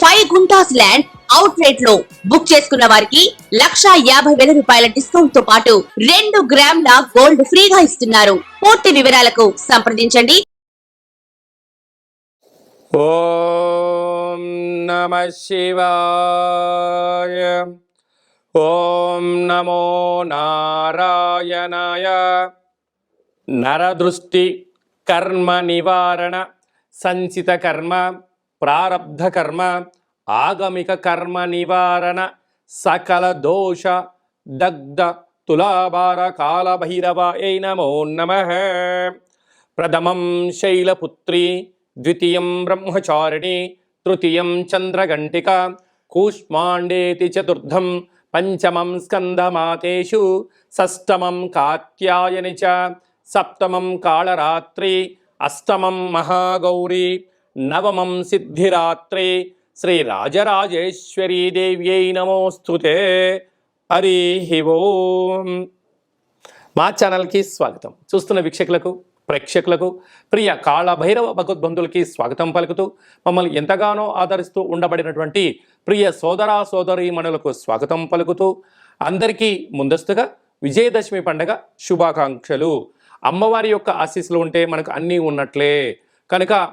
Five guntas land out రేట్లో book చేసుకున్న వారికి లక్షా యాభై వేల రూపాయల డిస్కౌంట్తో పాటు రెండు గ్రాముల గోల్డ్ ఫ్రీగా ఇస్తున్నారు. పూర్తి వివరాలకు సంప్రదించండి. ఓం నమ శివాయ. ఓం నమో నారాయణాయ. నరదృష్టి కర్మ నివారణ సంచిత కర్మ. ప్రారబ్ధ కర్మ ఆగమిక కర్మ నివారణ సకల దోష దగ్ధ తులాభార కాల భైరవాయ నమో నమ. ప్రథమం శైలపుత్రి ద్వితీయం బ్రహ్మచారిణి తృతీయం చంద్రఘంటిక కూష్మాండేతి చతుర్థం పంచమం స్కందమాతేషు షష్టమం కాత్యాయని చ సప్తమం కాళరాత్రి అష్టమం మహాగౌరీ నవమం సిద్ధిరాత్రి శ్రీ దేవ్యై నమోస్తుతే హరి ఓం. మా ఛానల్కి స్వాగతం. చూస్తున్న వీక్షకులకు ప్రేక్షకులకు ప్రియ కాళభైరవ భగవద్బంధులకి స్వాగతం పలుకుతూ మమ్మల్ని ఎంతగానో ఆదరిస్తూ ఉండబడినటువంటి ప్రియ సోదరా సోదరీమణులకు స్వాగతం పలుకుతూ అందరికీ ముందస్తుగా విజయదశమి పండగ శుభాకాంక్షలు. అమ్మవారి యొక్క ఆశీస్సులు ఉంటే మనకు అన్నీ ఉన్నట్లే. కనుక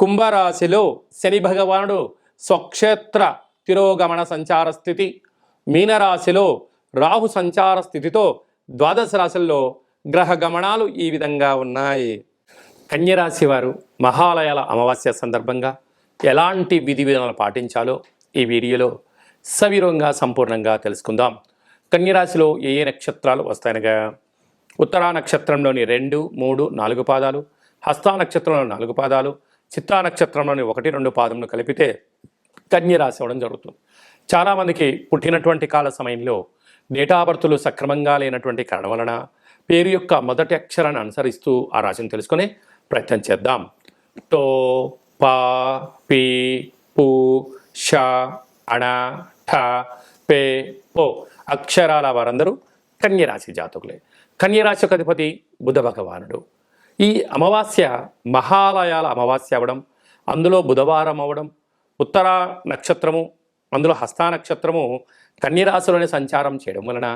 కుంభరాశిలో శని భగవానుడు స్వక్షేత్ర తిరోగమన సంచార స్థితి. మీనరాశిలో రాహు సంచార స్థితితో ద్వాదశ రాశుల్లో గ్రహ గమనాలు ఈ విధంగా ఉన్నాయి. కన్యరాశి వారు మహాలయాల అమావాస్య సందర్భంగా ఎలాంటి విధి విధానాలు పాటించాలో ఈ వీడియోలో సవిరంగా సంపూర్ణంగా తెలుసుకుందాం. కన్యరాశిలో ఏ ఏ నక్షత్రాలు వస్తాయనగా? ఉత్తరా నక్షత్రంలోని రెండు మూడు నాలుగు పాదాలు హస్తా నక్షత్రంలోని నాలుగు పాదాలు చిత్తా నక్షత్రంలోని ఒకటి రెండు పాదములు కలిపితే కన్యరాశి అవ్వడం జరుగుతుంది. చాలామందికి పుట్టినటువంటి కాల సమయంలో డేటాబర్తులు సక్రమంగా లేనటువంటి కారణం వలన పేరు యొక్క మొదటి అక్షరాన్ని అనుసరిస్తూ ఆ రాశిని తెలుసుకునే ప్రయత్నం చేద్దాం. టో పా పి పు ష అణ ఠ పే పో అక్షరాల వారందరూ కన్యరాశి జాతకులే. కన్యరాశి అధిపతి బుధ భగవానుడు. ఈ అమావాస్య మహాలయాల అమావాస్య అవ్వడం అందులో బుధవారం అవ్వడం ఉత్తర నక్షత్రము అందులో హస్తా నక్షత్రము కన్యరాశిలోనే సంచారం చేయడం వలన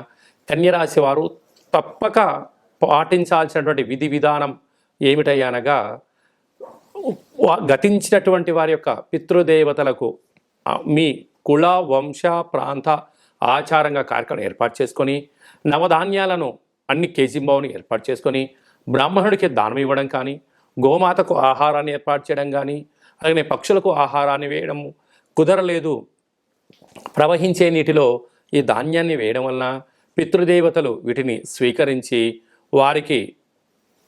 కన్యరాశి వారు తప్పక పాటించాల్సినటువంటి విధి విధానం ఏమిటయ్యనగా గతించినటువంటి వారి యొక్క పితృదేవతలకు మీ కుల వంశ ప్రాంత ఆచారంగా కార్యక్రమం ఏర్పాటు చేసుకొని నవధాన్యాలను అన్ని కేజీంబావుని ఏర్పాటు చేసుకొని బ్రాహ్మణుడికి దానం ఇవ్వడం కానీ గోమాతకు ఆహారాన్ని ఏర్పాటు చేయడం కానీ అలాగే పక్షులకు ఆహారాన్ని వేయడము కుదరలేదు. ప్రవహించే నీటిలో ఈ ధాన్యాన్ని వేయడం వలన పితృదేవతలు వీటిని స్వీకరించి వారికి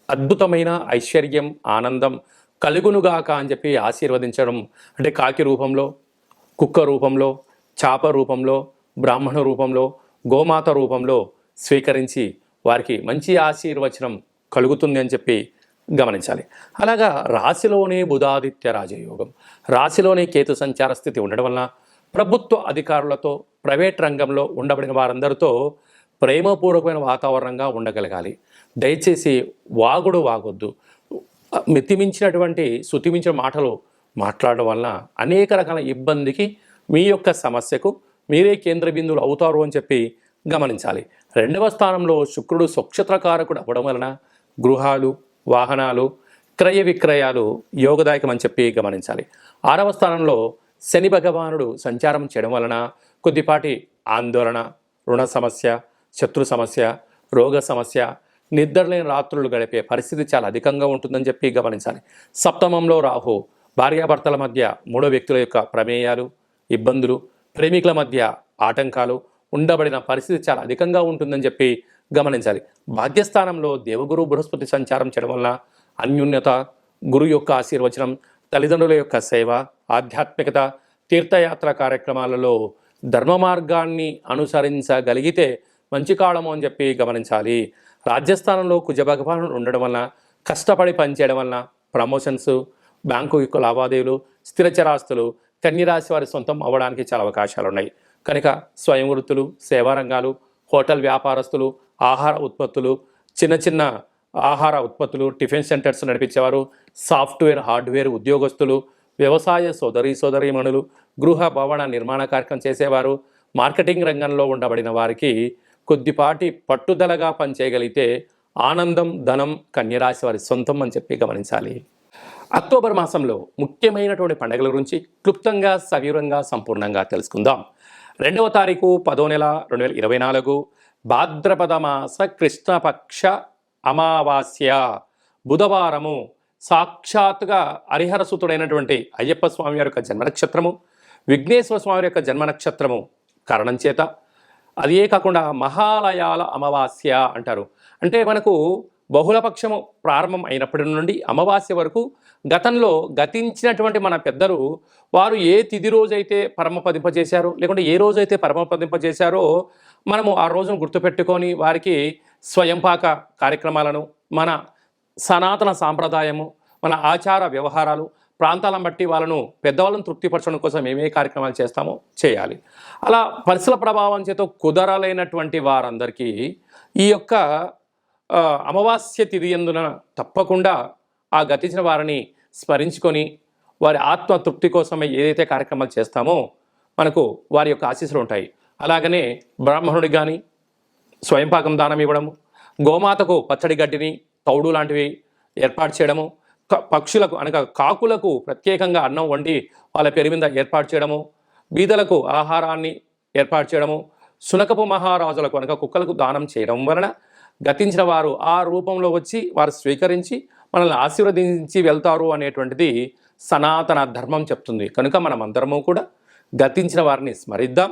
అద్భుతమైన ఐశ్వర్యం ఆనందం కలుగునుగాక అని చెప్పి ఆశీర్వదించడం అంటే కాకి రూపంలో కుక్క రూపంలో చాప రూపంలో బ్రాహ్మణ రూపంలో గోమాత రూపంలో స్వీకరించి వారికి మంచి ఆశీర్వచనం కలుగుతుంది అని చెప్పి గమనించాలి. అలాగా రాశిలోనే బుధాదిత్య రాజయోగం. రాశిలోనే కేతు సంచార స్థితి ఉండడం వలన ప్రభుత్వ అధికారులతో ప్రైవేట్ రంగంలో ఉండబడిన వారందరితో ప్రేమపూర్వకమైన వాతావరణంగా ఉండగలగాలి. దయచేసి వాగుడు వాగొద్దు. మితిమించినటువంటి శృతిమించిన మాటలు మాట్లాడడం వలన అనేక రకాల ఇబ్బందికి మీ యొక్క సమస్యకు మీరే కేంద్ర బిందువులు అవుతారు అని చెప్పి గమనించాలి. రెండవ స్థానంలో శుక్రుడు స్వక్షత్రకారకుడు అవ్వడం వలన గృహాలు వాహనాలు క్రయ విక్రయాలు యోగదాయకం అని చెప్పి గమనించాలి. ఆరవ స్థానంలో శని భగవానుడు సంచారం చేయడం వలన కొద్దిపాటి ఆందోళన రుణ సమస్య శత్రు సమస్య రోగ సమస్య నిద్రలేని రాత్రులు గడిపే పరిస్థితి చాలా అధికంగా ఉంటుందని చెప్పి గమనించాలి. సప్తమంలో రాహు భార్యాభర్తల మధ్య మూడో వ్యక్తుల యొక్క ప్రమేయాలు ఇబ్బందులు ప్రేమికుల మధ్య ఆటంకాలు ఉండబడిన పరిస్థితి చాలా అధికంగా ఉంటుందని చెప్పి గమనించాలి. భాగ్యస్థానంలో దేవగురు బృహస్పతి సంచారం చేయడం వలన అన్యూన్యత గురు యొక్క ఆశీర్వచనం తల్లిదండ్రుల యొక్క సేవ ఆధ్యాత్మికత తీర్థయాత్ర కార్యక్రమాలలో ధర్మ మార్గాన్ని అనుసరించగలిగితే మంచి కాలము అని చెప్పి గమనించాలి. రాజ్యస్థానంలో కుజ భగవానుడు ఉండడం వలన కష్టపడి పనిచేయడం వలన ప్రమోషన్స్ బ్యాంకు యొక్క లావాదేవీలు స్థిరచరాస్తులు కన్యరాశి వారి సొంతం అవ్వడానికి చాలా అవకాశాలు ఉన్నాయి కనుక స్వయం వృత్తులు సేవా రంగాలు హోటల్ వ్యాపారస్తులు ఆహార ఉత్పత్తులు చిన్న చిన్న ఆహార ఉత్పత్తులు టిఫిన్ సెంటర్స్ నడిపించేవారు సాఫ్ట్వేర్ హార్డ్వేర్ ఉద్యోగస్తులు వ్యవసాయ సోదరి సోదరీమణులు గృహ భవన నిర్మాణ కార్యక్రమం చేసేవారు మార్కెటింగ్ రంగంలో ఉండబడిన వారికి కొద్దిపాటి పట్టుదలగా పనిచేయగలిగితే ఆనందం ధనం కన్యరాశి వారి సొంతం అని చెప్పి గమనించాలి. అక్టోబర్ మాసంలో ముఖ్యమైనటువంటి పండుగల గురించి క్లుప్తంగా సవివరంగా సంపూర్ణంగా తెలుసుకుందాం. రెండవ తారీఖు పదో నెల రెండు వేల ఇరవై నాలుగు భాద్రపద మాస కృష్ణపక్ష అమావాస్య బుధవారము సాక్షాత్తుగా హరిహరసుతుడైనటువంటి అయ్యప్ప స్వామి వారి యొక్క జన్మ నక్షత్రము విఘ్నేశ్వర స్వామి వారి యొక్క జన్మ నక్షత్రము కారణం చేత. అదే కాకుండా మహాలయాల అమావాస్య అంటారు. అంటే మనకు బహుళపక్షము ప్రారంభం అయినప్పటి నుండి అమావాస్య వరకు గతంలో గతించినటువంటి మన పెద్దలు వారు ఏ తిథి రోజైతే పరమపదింపజేశారో లేకుంటే ఏ రోజైతే పరమపదింపజేశారో మనము ఆ రోజును గుర్తుపెట్టుకొని వారికి స్వయంపాక కార్యక్రమాలను మన సనాతన సాంప్రదాయము మన ఆచార వ్యవహారాలు ప్రాంతాలను బట్టి వాళ్ళను పెద్దవాళ్ళను తృప్తిపరచడం కోసం ఏమే కార్యక్రమాలు చేస్తామో చేయాలి. అలా పరిసర ప్రభావం చేత కుదరలేనటువంటి వారందరికీ ఈ యొక్క అమావాస్య తిథి ఎందున తప్పకుండా ఆ గతించిన వారిని స్మరించుకొని వారి ఆత్మ తృప్తి కోసమే ఏదైతే కార్యక్రమాలు చేస్తామో మనకు వారి యొక్క ఆశీస్సులు ఉంటాయి. అలాగనే బ్రాహ్మణుడికి కానీ స్వయంపాకం దానం ఇవ్వడము గోమాతకు పచ్చడి గడ్డిని తౌడు లాంటివి ఏర్పాటు చేయడము పక్షులకు అనగా కాకులకు ప్రత్యేకంగా అన్నం వండి వాళ్ళ పేరు మీద ఏర్పాటు చేయడము బీదలకు ఆహారాన్ని ఏర్పాటు చేయడము సునకపు మహారాజులకు అనగా కుక్కలకు దానం చేయడం వలన గతించిన వారు ఆ రూపంలో వచ్చి వారు స్వీకరించి మనల్ని ఆశీర్వదించి వెళ్తారు అనేటువంటిది సనాతన ధర్మం చెప్తుంది. కనుక మనం అందరము కూడా గతించిన వారిని స్మరిద్దాం.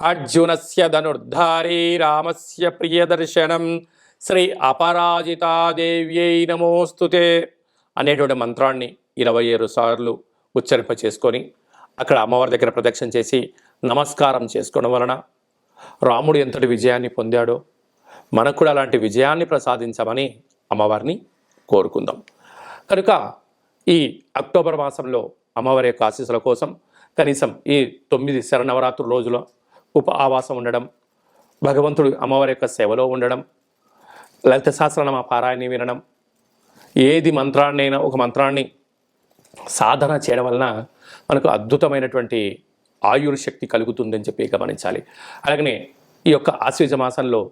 అర్జునస్య ధనుర్ధారి రామస్య ప్రియదర్శనం. శ్రీ అపరాజితాదేవ్యై నమోస్తుతే అనేటువంటి మంత్రాన్ని ఇరవై ఏడు సార్లు ఉచ్చరింప చేసుకొని అక్కడ అమ్మవారి దగ్గర ప్రదక్షిణ చేసి నమస్కారం చేసుకోవడం వలన రాముడు ఎంతటి విజయాన్ని పొందాడో మనకు కూడా అలాంటి విజయాన్ని ప్రసాదించమని అమ్మవారిని కోరుకుందాం. కనుక ఈ అక్టోబర్ మాసంలో అమ్మవారి యొక్క ఆశీస్సుల కోసం కనీసం ఈ తొమ్మిది శరణవరాత్రుల రోజులో ఉప ఆవాసం ఉండడం భగవంతుడు అమ్మవారి యొక్క సేవలో ఉండడం లలిత సహస్రనామ పారాయణ వినడం ఏది మంత్రాన్నైనా ఒక మంత్రాన్ని సాధన చేయడం వలన మనకు అద్భుతమైనటువంటి ఆయుర్ శక్తి కలుగుతుందని చెప్పి గమనించాలి. అలాగనే ఈ యొక్క ఆశ్వజ మాసంలో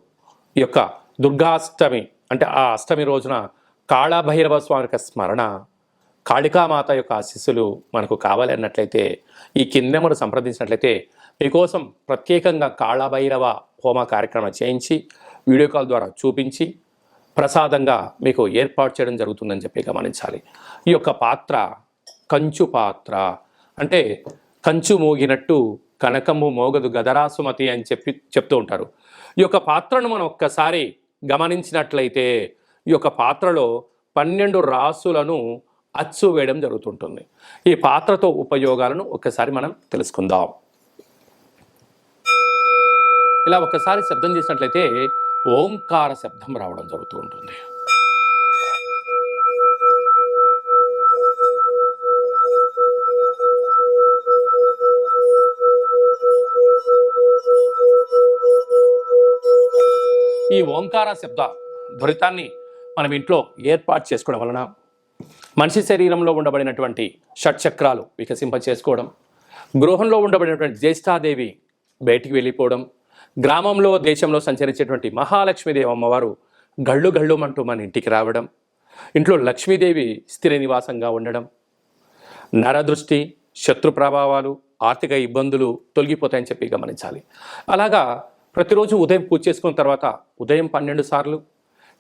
ఈ యొక్క దుర్గాష్టమి అంటే ఆ అష్టమి రోజున కాళభైరవ స్వామి యొక్క స్మరణ కాళికామాత యొక్క ఆశీస్సులు మనకు కావాలి అన్నట్లయితే ఈ కిందెమరు సంప్రదించినట్లయితే మీకోసం ప్రత్యేకంగా కాళభైరవ హోమ కార్యక్రమం చేయించి వీడియో కాల్ ద్వారా చూపించి ప్రసాదంగా మీకు ఏర్పాటు చేయడం జరుగుతుందని చెప్పి గమనించాలి. ఈ యొక్క పాత్ర కంచు పాత్ర అంటే కంచు మోగినట్టు కనకము మోగదు గదరాసుమతి అని చెప్పి చెప్తూ ఉంటారు. ఈ యొక్క పాత్రను మనం ఒక్కసారి గమనించినట్లయితే ఈ యొక్క పాత్రలో పన్నెండు రాసులను అచ్చు వేయడం జరుగుతుంటుంది. ఈ పాత్రతో ఉపయోగాలను ఒక్కసారి మనం తెలుసుకుందాం. ఇలా ఒక్కసారి శబ్దం చేసినట్లయితే ఓంకార శబ్దం రావడం జరుగుతూ ఉంటుంది. ఈ ఓంకార శబ్ద ధ్వరితాన్ని మనం ఇంట్లో ఏర్పాటు చేసుకోవడం వలన మనిషి శరీరంలో ఉండబడినటువంటి షట్చక్రాలు వికసింప చేసుకోవడం గృహంలో ఉండబడినటువంటి జ్యేష్ఠాదేవి బయటికి వెళ్ళిపోవడం గ్రామంలో దేశంలో సంచరించేటువంటి మహాలక్ష్మీదేవి అమ్మవారు గళ్ళు గళ్ళుమంటూ మన ఇంటికి రావడం ఇంట్లో లక్ష్మీదేవి స్థిర నివాసంగా ఉండడం నరదృష్టి శత్రు ప్రభావాలు ఆర్థిక ఇబ్బందులు తొలగిపోతాయని చెప్పి గమనించాలి. అలాగా ప్రతిరోజు ఉదయం పూజ చేసుకున్న తర్వాత ఉదయం పన్నెండు సార్లు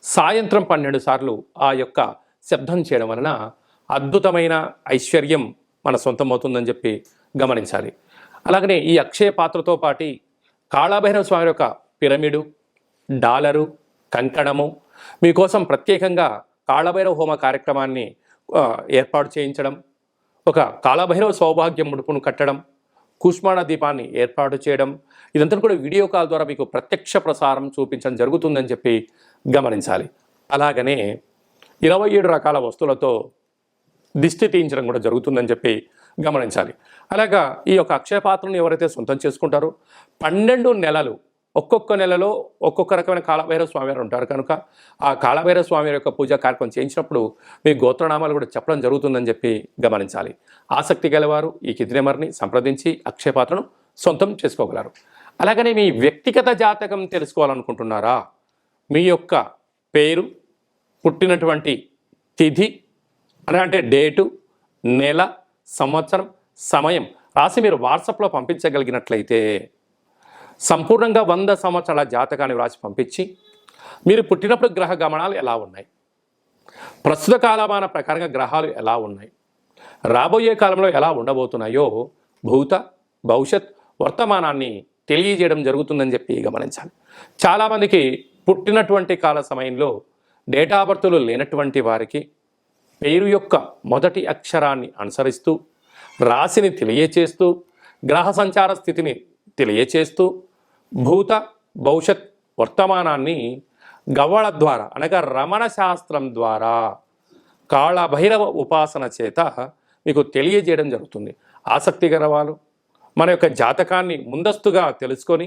సాయంత్రం పన్నెండు సార్లు ఆ యొక్క శబ్దం చేయడం వలన అద్భుతమైన ఐశ్వర్యం మన సొంతం అవుతుందని చెప్పి గమనించాలి. అలాగనే ఈ అక్షయ పాత్రతో పాటి కాళాభైరవ స్వామి యొక్క పిరమిడు డాలరు కంకణము మీకోసం ప్రత్యేకంగా కాళభైరవ హోమ కార్యక్రమాన్ని ఏర్పాటు చేయించడం ఒక కాళభైరవ సౌభాగ్యం ముడుపును కట్టడం కుష్మాణ దీపాన్ని ఏర్పాటు చేయడం ఇదంతా కూడా వీడియో కాల్ ద్వారా మీకు ప్రత్యక్ష ప్రసారం చూపించడం జరుగుతుందని చెప్పి గమనించాలి. అలాగనే ఇరవై ఏడు రకాల వస్తువులతో దిష్టి తీయించడం కూడా జరుగుతుందని చెప్పి గమనించాలి. అలాగా ఈ యొక్క అక్షయ పాత్రను ఎవరైతే సొంతం చేసుకుంటారో పన్నెండు నెలలు ఒక్కొక్క నెలలో ఒక్కొక్క రకమైన కాళభైరవ స్వామి వారు ఉంటారు. కనుక ఆ కాళభైరవ స్వామి యొక్క పూజా కార్యక్రమం చేయించినప్పుడు మీ గోత్రనామాలు కూడా చెప్పడం జరుగుతుందని చెప్పి గమనించాలి. ఆసక్తి గలవారు ఈ కింది సంప్రదించి అక్షయ పాత్రను సొంతం చేసుకోగలరు. అలాగనే మీ వ్యక్తిగత జాతకం తెలుసుకోవాలనుకుంటున్నారా? మీ యొక్క పేరు పుట్టినటువంటి తిథి అంటే డేటు నెల సంవత్సరం సమయం రాసి మీరు వాట్సాప్లో పంపించగలిగినట్లయితే సంపూర్ణంగా వంద సంవత్సరాల జాతకాన్ని వ్రాసి పంపించి మీరు పుట్టినప్పుడు గ్రహ గమనాలు ఎలా ఉన్నాయి? ప్రస్తుత కాలమాన ప్రకారంగా గ్రహాలు ఎలా ఉన్నాయి? రాబోయే కాలంలో ఎలా ఉండబోతున్నాయో భూత భవిష్యత్ వర్తమానాన్ని తెలియజేయడం జరుగుతుందని చెప్పి గమనించాలి. చాలామందికి పుట్టినటువంటి కాల సమయంలో డేటా బర్తులు లేనటువంటి వారికి పేరు యొక్క మొదటి అక్షరాన్ని అనుసరిస్తూ రాశిని తెలియచేస్తూ గ్రహ సంచార స్థితిని తెలియచేస్తూ భూత భవిష్యత్ వర్తమానాన్ని గవ్వళ ద్వారా అనగా రమణ శాస్త్రం ద్వారా కాళభైరవ ఉపాసన చేత మీకు తెలియజేయడం జరుగుతుంది. ఆసక్తి గలవాళ్ళు మన యొక్క జాతకాన్ని ముందస్తుగా తెలుసుకొని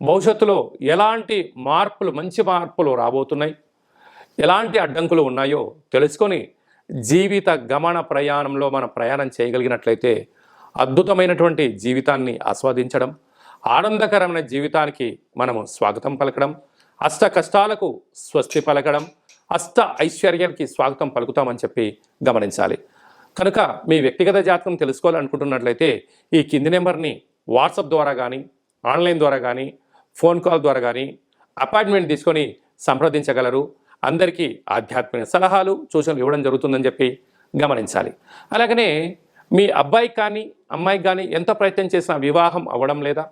భవిష్యత్తులో ఎలాంటి మార్పులు మంచి మార్పులు రాబోతున్నాయి ఎలాంటి అడ్డంకులు ఉన్నాయో తెలుసుకొని జీవిత గమన ప్రయాణంలో మనం ప్రయాణం చేయగలిగినట్లయితే అద్భుతమైనటువంటి జీవితాన్ని ఆస్వాదించడం ఆనందకరమైన జీవితానికి మనము స్వాగతం పలకడం అష్ట కష్టాలకు స్వస్తి పలకడం అష్ట ఐశ్వర్యానికి స్వాగతం పలుకుతామని చెప్పి గమనించాలి. కనుక మీ వ్యక్తిగత జాతకం తెలుసుకోవాలనుకుంటున్నట్లయితే ఈ కింది నెంబర్ని వాట్సాప్ ద్వారా కానీ ఆన్లైన్ ద్వారా కానీ ఫోన్ కాల్ ద్వారా కానీ అపాయింట్మెంట్ తీసుకొని సంప్రదించగలరు. అందరికీ ఆధ్యాత్మిక సలహాలు సూచనలు ఇవ్వడం జరుగుతుందని చెప్పి గమనించాలి. అలాగనే మీ అబ్బాయికి కానీ అమ్మాయికి కానీ ఎంత ప్రయత్నం చేసినా వివాహం అవ్వడం లేదా?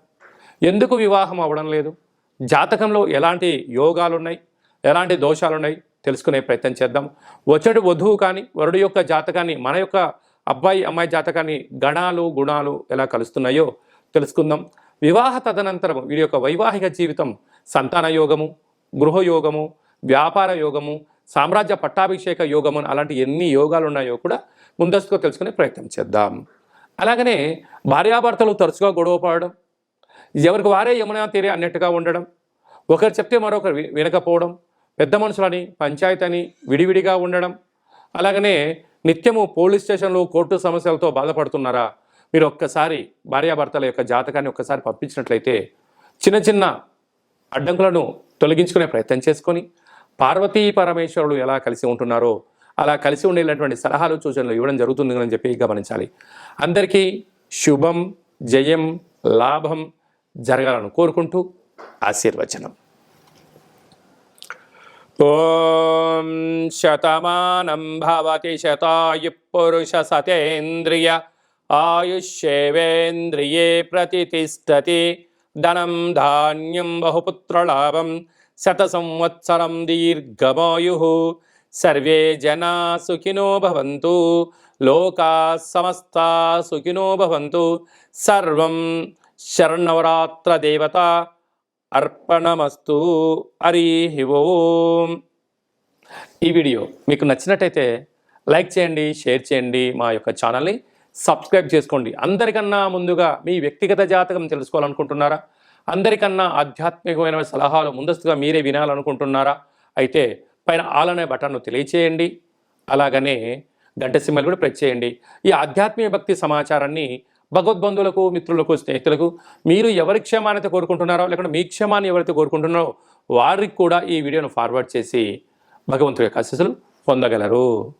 ఎందుకు వివాహం అవ్వడం లేదు? జాతకంలో ఎలాంటి యోగాలు ఉన్నాయి ఎలాంటి దోషాలు ఉన్నాయి తెలుసుకునే ప్రయత్నం చేద్దాం. వచ్చడు వధువు కానీ వరుడు యొక్క జాతకాన్ని మన యొక్క అబ్బాయి అమ్మాయి జాతకాన్ని గణాలు గుణాలు ఎలా కలుస్తున్నాయో తెలుసుకుందాం. వివాహ తదనంతరం వీరి యొక్క వైవాహిక జీవితం సంతాన యోగము గృహయోగము వ్యాపార యోగము సామ్రాజ్య పట్టాభిషేక యోగము అలాంటి ఎన్ని యోగాలు ఉన్నాయో కూడా ముందస్తుగా తెలుసుకునే ప్రయత్నం చేద్దాం. అలాగనే భార్యాభర్తలు తరచుగా గొడవ పడడం ఎవరికి వారే యమునా తీరే అన్నట్టుగా ఉండడం ఒకరు చెప్తే మరొకరు వినకపోవడం పెద్ద మనుషులని పంచాయతీ అని విడివిడిగా ఉండడం అలాగనే నిత్యము పోలీస్ స్టేషన్లు కోర్టు సమస్యలతో బాధపడుతున్నారా? మీరు ఒక్కసారి భార్యాభర్తల యొక్క జాతకాన్ని ఒక్కసారి పంపించినట్లయితే చిన్న చిన్న అడ్డంకులను తొలగించుకునే ప్రయత్నం చేసుకొని పార్వతీ పరమేశ్వరులు ఎలా కలిసి ఉంటున్నారో అలా కలిసి ఉండేటటువంటి సలహాలు సూచనలు ఇవ్వడం జరుగుతుందని చెప్పి గమనించాలి. అందరికీ శుభం జయం లాభం జరగాలని కోరుకుంటూ ఆశీర్వచనం. ఓం శతమానం భవతి శతాయు పురుష సతేంద్రియ ఆయుష్యేవేంద్రియే ప్రతిష్టతి ధనం ధాన్యం బహుపుత్రలాభం శత సంవత్సరం దీర్ఘమాయు. సర్వే జనా సుఖినో భవంతు. లోకా సమస్తా సుఖినో భవంతు. సర్వం శరణవరాత్ర దేవత అర్పణమస్తు. హరి ఓం. ఈ వీడియో మీకు నచ్చినట్టయితే లైక్ చేయండి షేర్ చేయండి మా యొక్క ఛానల్ని సబ్స్క్రైబ్ చేసుకోండి. అందరికన్నా ముందుగా మీ వ్యక్తిగత జాతకం తెలుసుకోవాలనుకుంటున్నారా? అందరికన్నా ఆధ్యాత్మికమైన సలహాలు ముందస్తుగా మీరే వినాలనుకుంటున్నారా? అయితే పైన ఆలనే బటన్ను తెలియచేయండి. అలాగనే గంట సింబల్ కూడా ప్రెస్ చేయండి. ఈ ఆధ్యాత్మిక భక్తి సమాచారాన్ని భగవద్బంధువులకు మిత్రులకు స్నేహితులకు మీరు ఎవరి క్షేమాన్ని కోరుకుంటున్నారో లేకుంటే మీ క్షేమాన్ని ఎవరైతే కోరుకుంటున్నారో వారికి కూడా ఈ వీడియోను ఫార్వర్డ్ చేసి భగవంతుడి యొక్క ఆశీస్సులు పొందగలరు.